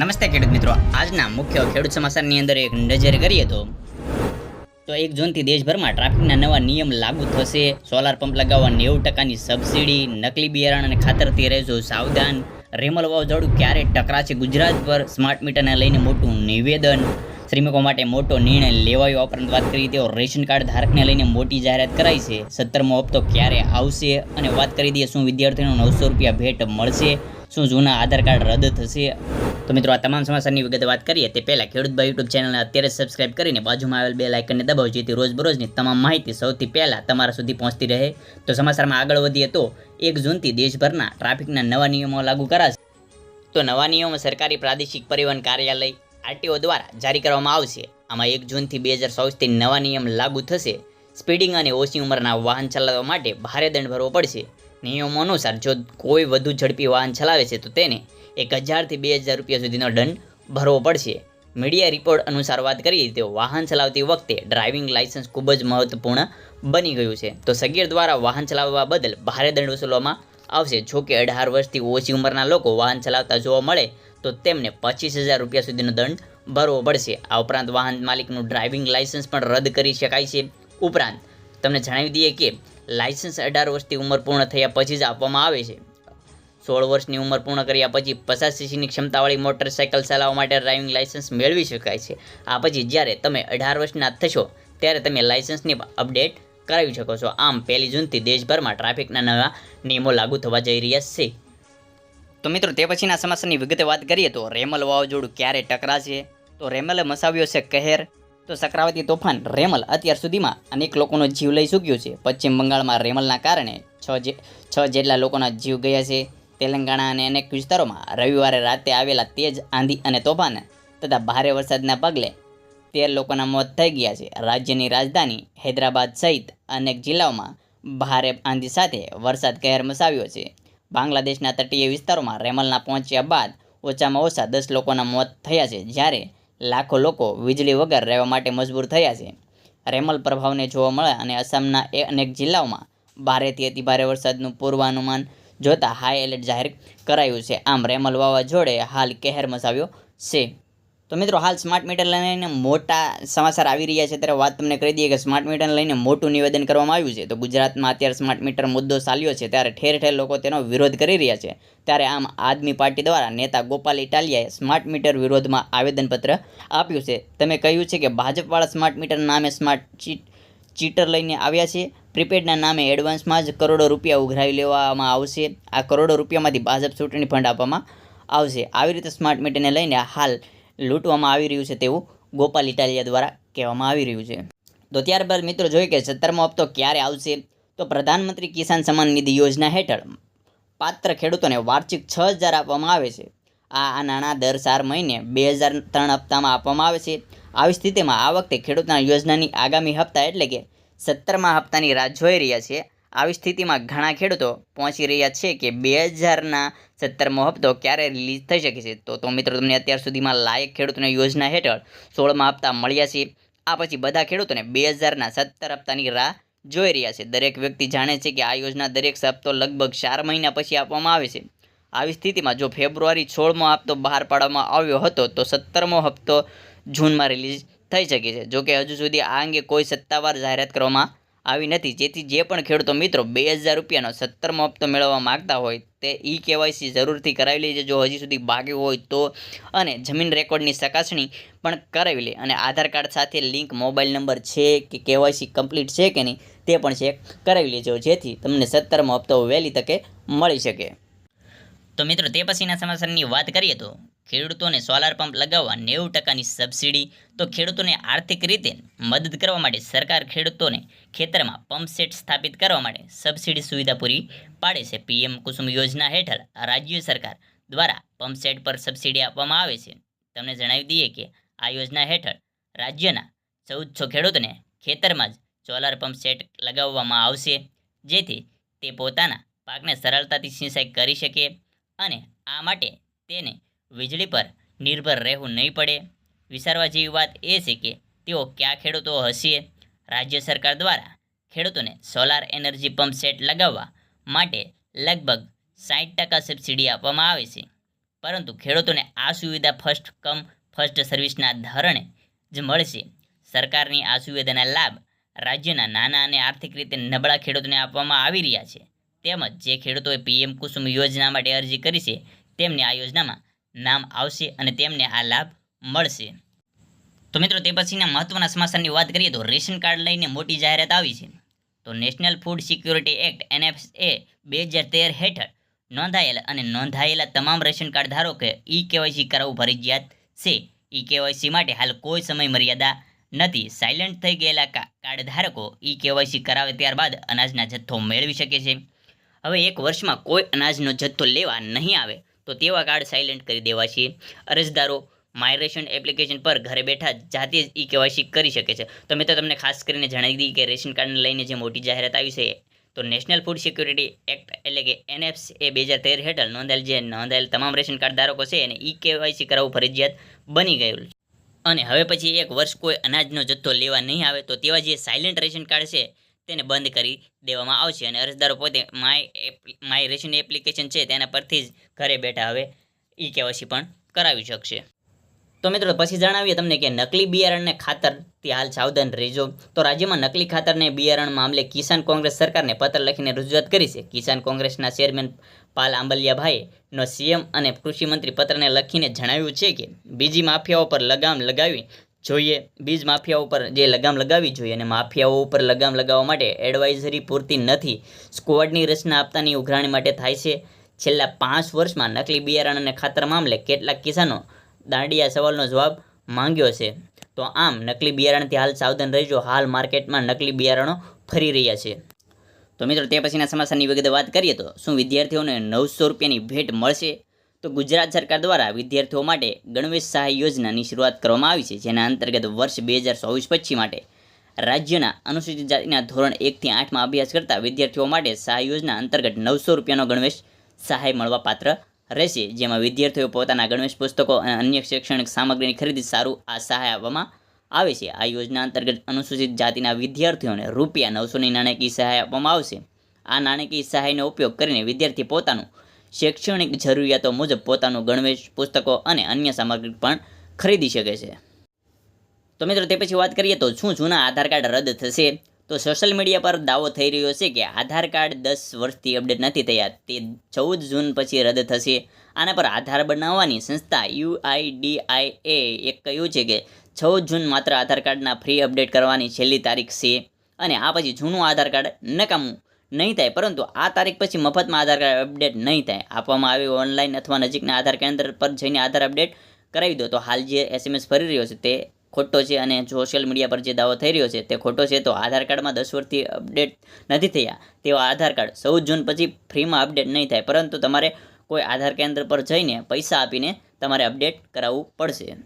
નમસ્તે ખેડૂત મિત્રો. આજના મુખ્ય ખેડૂત સમાચારની અંદર એક નજર કરીએ તો તો એક જૂનથી દેશભરમાં ટ્રાફિકના નવા નિયમ લાગુ થશે. સોલાર પંપ લગાવવા નેવું ટકાની સબસિડી, નકલી બિયારણ અને ખાતરથી રહેજો સાવધાન. રેમલ વાવાઝોડું ક્યારે ટકરાશે ગુજરાત પર? સ્માર્ટ મીટરને લઈને મોટું નિવેદન. શ્રમિકો માટે મોટો નિર્ણય લેવાયો. ઉપરાંત વાત કરીએ તો રેશન કાર્ડ ધારકને લઈને મોટી જાહેરાત કરાઈ છે. સત્તરમો હપ્તો ક્યારે આવશે? અને વાત કરી દઈએ શું વિદ્યાર્થીઓને નવસો રૂપિયા ભેટ મળશે? શું જૂના આધાર કાર્ડ રદ થશે? તો મિત્રો, આ તમામ સમાચારની વિગત વાત કરીએ, તે પહેલાં ખેડૂત ભાઈ યુટ્યુબ ચેનલને અત્યારે સબસ્ક્રાઇબ કરીને બાજુમાં આવેલ બે લાઇકનને દબાવો, જેથી રોજબરોજની તમામ માહિતી સૌથી પહેલાં તમારા સુધી પહોંચતી રહે. તો સમાચારમાં આગળ વધીએ તો, એક જૂનથી દેશભરના ટ્રાફિકના નવા નિયમો લાગુ કરાશે. તો નવા નિયમો સરકારી પ્રાદેશિક પરિવહન કાર્યાલય, આરટીઓ દ્વારા જારી કરવામાં આવશે. આમાં એક જૂનથી બે હજાર ચોવીસથી નવા નિયમ લાગુ થશે. સ્પીડિંગ અને ઓછી ઉંમરના વાહન ચલાવવા માટે ભારે દંડ ભરવો પડશે. નિયમો અનુસાર જો કોઈ વધુ ઝડપી વાહન ચલાવે છે, તો તેને એક હજારથી બે હજાર રૂપિયા સુધીનો દંડ ભરવો પડશે. મીડિયા રિપોર્ટ અનુસાર વાત કરીએ તો વાહન ચલાવતી વખતે ડ્રાઇવિંગ લાયસન્સ ખૂબ જ મહત્વપૂર્ણ બની ગયું છે. તો સગીર દ્વારા વાહન ચલાવવા બદલ ભારે દંડ વસૂલવામાં આવશે. જો કે અઢાર વર્ષથી ઓછી ઉંમરના લોકો વાહન ચલાવતા જોવા મળે, તો તેમને પચીસ હજાર રૂપિયા સુધીનો દંડ ભરવો પડશે. આ ઉપરાંત વાહન માલિકનું ડ્રાઇવિંગ લાયસન્સ પણ રદ કરી શકાય છે. ઉપરાંત, તમને જણાવી દઈએ કે લાયસન્સ અઢાર વર્ષથી ઉંમર પૂર્ણ થયા પછી જ આપવામાં આવે છે. સોળ વર્ષની ઉંમર પૂર્ણ કર્યા પછી પચાસ સીસીની ક્ષમતાવાળી મોટરસાઇકલ ચલાવવા માટે ડ્રાઇવિંગ લાયસન્સ મેળવી શકાય છે. આ પછી જ્યારે તમે અઢાર વર્ષના થશો, ત્યારે તમે લાયસન્સની અપડેટ કરાવી શકો છો. આમ પહેલી જૂનથી દેશભરમાં ટ્રાફિકના નવા નિયમો લાગુ થવા જઈ રહ્યા છે. તો મિત્રો, તે પછીના સમાચારની વિગતે વાત કરીએ તો રેમલ વાવાઝોડું ક્યારે ટકરાશે? તો રેમલે મસાવ્યો છે કહેર. તો ચક્રાવતી તોફાન રેમલ અત્યાર સુધીમાં અનેક લોકોનો જીવ લઈ ચૂક્યું છે. પશ્ચિમ બંગાળમાં રેમલના કારણે છ છ જેટલા લોકોના જીવ ગયા છે. તેલંગાણા અને અનેક વિસ્તારોમાં રવિવારે રાતે આવેલા તેજ, આંધી અને તોફાન તથા ભારે વરસાદના પગલે તેર લોકોના મોત થઈ ગયા છે. રાજ્યની રાજધાની હૈદરાબાદ સહિત અનેક જિલ્લાઓમાં ભારે આંધી સાથે વરસાદ કહેર મચાવ્યો છે. બાંગ્લાદેશના તટીય વિસ્તારોમાં રેમલના પહોંચ્યા બાદ ઓછામાં ઓછા દસ લોકોના મોત થયા છે. જ્યારે લાખો લોકો વીજળી વગર રહેવા માટે મજબૂર થયા છે. રેમલ પ્રભાવને જોવા મળે અને આસામના એ અનેક જિલ્લાઓમાં ભારેથી અતિભારે વરસાદનું પૂર્વાનુમાન જોતાં હાઈ એલર્ટ જાહેર કરાયું છે. આમ રેમલ વાવાઝોડે હાલ કહેર મચાવ્યો છે. તો મિત્રો, હાલ સ્માર્ટ મીટર લઈને મોટા સમાચાર આવી રહ્યા છે. ત્યારે વાત તમને કહી દઈએ કે સ્માર્ટ મીટર લઈને મોટું નિવેદન કરવામાં આવ્યું છે. તો ગુજરાતમાં અત્યારે સ્માર્ટ મીટર મુદ્દો ચાલ્યો છે. ત્યારે ઠેર ઠેર લોકો તેનો વિરોધ કરી રહ્યા છે. ત્યારે આમ આદમી પાર્ટી દ્વારા નેતા ગોપાલ ઇટાલિયાએ સ્માર્ટ મીટર વિરોધમાં આવેદનપત્ર આપ્યું છે. તમે કહ્યું છે કે ભાજપવાળા સ્માર્ટ મીટર નામે સ્માર્ટ ચીટ ચીટર લઈને આવ્યા છે. પ્રીપેડના નામે એડવાન્સમાં જ કરોડો રૂપિયા ઉઘરાવી લેવામાં આવશે. આ કરોડો રૂપિયામાંથી ભાજપ ચૂંટણી ફંડ આપવામાં આવશે. આવી રીતે સ્માર્ટ મીટરને લઈને હાલ લૂંટવામાં આવી રહ્યું છે તેવું ગોપાલ ઇટાલિયા દ્વારા કહેવામાં આવી રહ્યું છે. તો ત્યારબાદ મિત્રો જોઈએ કે સત્તરમો હપ્તો ક્યારે આવશે? તો પ્રધાનમંત્રી કિસાન સન્માન નિધિ યોજના હેઠળ પાત્ર ખેડૂતોને વાર્ષિક છ હજાર આપવામાં આવે છે. આ આ નાણાં દર ચાર મહિને બે હજાર ત્રણ હપ્તામાં આપવામાં આવે છે. આવી સ્થિતિમાં આ વખતે ખેડૂતના યોજનાની આગામી હપ્તા એટલે કે સત્તરમા હપ્તાની રાહ જોઈ રહ્યા છે આવી સ્થિતિમાં ઘણા ખેડૂતો પહોંચી રહ્યા છે કે બે હજારના સત્તરમો હપ્તો ક્યારે રિલીઝ થઈ શકે છે. તો તો મિત્રો, તમને અત્યાર સુધીમાં લાયક ખેડૂતોને યોજના હેઠળ સોળમા હપ્તા મળ્યા છે. આ પછી બધા ખેડૂતોને બે હજારના સત્તર હપ્તાની રાહ જોઈ રહ્યા છે. દરેક વ્યક્તિ જાણે છે કે આ યોજના દરેક હપ્તો લગભગ ચાર મહિના પછી આપવામાં આવે છે. આવી સ્થિતિમાં જો ફેબ્રુઆરી સોળમો હપ્તો બહાર પાડવામાં આવ્યો હતો, તો સત્તરમો હપ્તો જૂનમાં રિલીઝ થઈ શકે છે. જોકે હજુ સુધી આ અંગે કોઈ સત્તાવાર જાહેરાત કરવામાં આવી નથી. જેથી જે પણ ખેડૂતો મિત્રો બે હજાર રૂપિયાનો સત્તરમો હપ્તો મેળવવા માગતા હોય તે ઈ કેવાયસી જરૂરથી કરાવી લેજે. જો હજી સુધી બાકી હોય તો અને જમીન રેકોર્ડની ચકાસણી પણ કરાવી લે. અને આધાર કાર્ડ સાથે લિંક મોબાઈલ નંબર છે કે કેવાયસી કમ્પ્લીટ છે કે નહીં તે પણ ચેક કરાવી લેજો, જેથી તમને સત્તરમો હપ્તો વહેલી તકે મળી શકે. તો મિત્રો, તે પછીના સમાચારની વાત કરીએ તો ખેડૂતોને સોલાર પંપ લગાવવા નેવું ટકાની સબસિડી તો ખેડૂતોને આર્થિક રીતે મદદ કરવા માટે સરકાર ખેડૂતોને ખેતરમાં પંપ સેટ સ્થાપિત કરવા માટે સબસિડી સુવિધા પૂરી પાડે છે. પીએમ કુસુમ યોજના હેઠળ રાજ્ય સરકાર દ્વારા પંપ સેટ પર સબસિડી આપવામાં આવે છે. તમને જણાવી દઈએ કે આ યોજના હેઠળ રાજ્યના ચૌદસો ખેડૂતોને ખેતરમાં જ સોલાર પંપ સેટ લગાવવામાં આવશે, જેથી તે પોતાના પાકને સરળતાથી સિંચાઈ કરી શકે અને આ માટે તેને વીજળી પર નિર્ભર રહેવું નહીં પડે. વિચારવા જેવી વાત એ છે કે તેઓ કયા ખેડૂતો હશે રાજ્ય સરકાર દ્વારા ખેડૂતોને સોલાર એનર્જી પંપ સેટ લગાવવા માટે લગભગ સાઠ ટકા સબસિડી આપવામાં આવે છે. પરંતુ ખેડૂતોને આ સુવિધા ફર્સ્ટ કમ ફર્સ્ટ સર્વિસના ધોરણે જ મળશે સરકારની આ સુવિધાના લાભ રાજ્યના નાના અને આર્થિક રીતે નબળા ખેડૂતોને આપવામાં આવી રહ્યા છે. તેમજ જે ખેડૂતોએ પીએમ કુસુમ યોજના માટે અરજી કરી છે, તેમને આ યોજનામાં નામ આવશે અને તેમને આ લાભ મળશે. તો મિત્રો, તે પછીના મહત્વના સમાચારની વાત કરીએ તો રેશન કાર્ડ લઈને મોટી જાહેરાત આવી છે. તો national food security act NFA બે હજાર તેર હેઠળ નોંધાયેલા અને નોંધાયેલા તમામ રેશન કાર્ડ ધારકોએ ઈ કેવાયસી કરાવવું ફરજિયાત છે. ઈ કેવાયસી માટે હાલ કોઈ સમય મર્યાદા નથી. સાયલન્ટ થઈ ગયેલા કાર્ડ ધારકો ઈ કેવાયસી કરાવે ત્યારબાદ અનાજના જથ્થો મેળવી શકે છે. હવે એક વર્ષમાં કોઈ અનાજનો જથ્થો લેવા નહીં આવે. તો તેવા કાર્ડ સાયલેન્ટ કરી દેવાશે અરજદારો માઇગ્રેશન એપ્લિકેશન પર ઘરે બેઠા જાતે જ ઈ કેવાયસી કરી શકે છે. તો મેં તો તમને ખાસ કરીને જણાવી દીધી કે રેશન કાર્ડને લઈને જે મોટી જાહેરાત આવી છે, તો નેશનલ ફૂડ સિક્યુરિટી એક્ટ એટલે કે એનએફ્સ એ બે હજાર તેર હેઠળ નોંધાયેલ જે નોંધાયેલ તમામ રેશન કાર્ડ ધારકો છે એને ઈ કેવાયસી કરાવવું ફરજિયાત બની ગયું છે. અને હવે પછી એક વર્ષ કોઈ અનાજનો જથ્થો લેવા નહીં આવે તો તેવા જે સાયલેન્ટ રેશન કાર્ડ છે તેને બંધ કરી દેવામાં આવશે અને અરજદારો પોતે માય માય રેશન એપ્લિકેશન છે તેના પરથી જ ઘરે બેઠા હવે ઈ કેવાયસી પણ કરાવી શકશે. તો મિત્રો પછી જણાવીએ તમને કે નકલી બિયારણને ખાતરથી હાલ સાવધાન રહેજો. તો રાજ્યમાં નકલી ખાતરને બિયારણ મામલે કિસાન કોંગ્રેસ સરકારને પત્ર લખીને રજૂઆત કરી છે. કિસાન કોંગ્રેસના ચેરમેન પાલ આંબલિયાભાઈનો સીએમ અને કૃષિમંત્રી પત્રને લખીને જણાવ્યું છે કે, બીજી માફિયાઓ પર લગામ લગાવી જોઈએ. બીજ માફિયાઓ ઉપર જે લગામ લગાવવી જોઈએ અને માફિયાઓ ઉપર લગામ લગાવવા માટે એડવાઇઝરી પૂરતી નથી. સ્કવોડની રચના આપતાની ઉઘરાણી માટે થાય છે. છેલ્લા પાંચ વર્ષમાં નકલી બિયારણ અને ખાતર મામલે કેટલાક કિસાનો દાંડિયા સવાલનો જવાબ માંગ્યો છે. તો આમ, નકલી બિયારણથી હાલ સાવધાન રહેજો. હાલ માર્કેટમાં નકલી બિયારણો ફરી રહ્યા છે. તો મિત્રો, તે પછીના સમાચારની વિગતે વાત કરીએ તો શું વિદ્યાર્થીઓને નવસો રૂપિયાની ભેટ મળશે? તો ગુજરાત સરકાર દ્વારા વિદ્યાર્થીઓ માટે ગણવેશ સહાય યોજનાની શરૂઆત કરવામાં આવી છે, જેના અંતર્ગત વર્ષ બે હજાર ચોવીસ પછી માટે રાજ્યના અનુસૂચિત જાતિના ધોરણ એકથી આઠમાં અભ્યાસ કરતા વિદ્યાર્થીઓ માટે સહાય યોજના અંતર્ગત નવસો રૂપિયાનો ગણવેશ સહાય મળવા પાત્ર રહેશે, જેમાં વિદ્યાર્થીઓ પોતાના ગણવેશ પુસ્તકો અને અન્ય શૈક્ષણિક સામગ્રીની ખરીદી સારું આ સહાય આપવામાં આવે છે. આ યોજના અંતર્ગત અનુસૂચિત જાતિના વિદ્યાર્થીઓને રૂપિયા નવસોની નાણાકીય સહાય આપવામાં આવશે. આ નાણાકીય સહાયનો ઉપયોગ કરીને વિદ્યાર્થી પોતાનું શૈક્ષણિક જરૂરિયાતો મુજબ પોતાનું ગણવેશ, પુસ્તકો અને અન્ય સામગ્રી પણ ખરીદી શકે છે. તો મિત્રો, તે પછી વાત કરીએ તો શું જૂના આધાર કાર્ડ રદ થશે? તો સોશિયલ મીડિયા પર દાવો થઈ રહ્યો છે કે આધાર કાર્ડ દસ વર્ષથી અપડેટ નથી થયા. તે ચૌદ જૂન પછી રદ થશે. આના પર આધાર બનાવવાની સંસ્થા યુઆઈડીઆઈએ એક કહ્યું છે કે ચૌદ જૂન માત્ર આધાર કાર્ડના ફ્રી અપડેટ કરવાની છેલ્લી તારીખ છે અને આ પછી જૂનું આધાર કાર્ડ નકામું નહીં થાય. પરંતુ આ તારીખ પછી મફતમાં આધાર કાર્ડ અપડેટ નહીં થાય. આપવામાં આવે ઓનલાઈન અથવા નજીકના આધાર કેન્દ્ર પર જઈને આધાર અપડેટ કરાવી દો. તો હાલ જે એસએમએસ ફરી રહ્યો છે તે ખોટો છે અને સોશિયલ મીડિયા પર જે દાવો થઈ રહ્યો છે તે ખોટો છે. તો આધાર કાર્ડમાં દસ વર્ષથી અપડેટ નથી થયા. તેવા આધાર કાર્ડ ચૌદ જૂન પછી ફ્રીમાં અપડેટ નહીં થાય. પરંતુ તમારે કોઈ આધાર કેન્દ્ર પર જઈને પૈસા આપીને તમારે અપડેટ કરાવવું પડશે.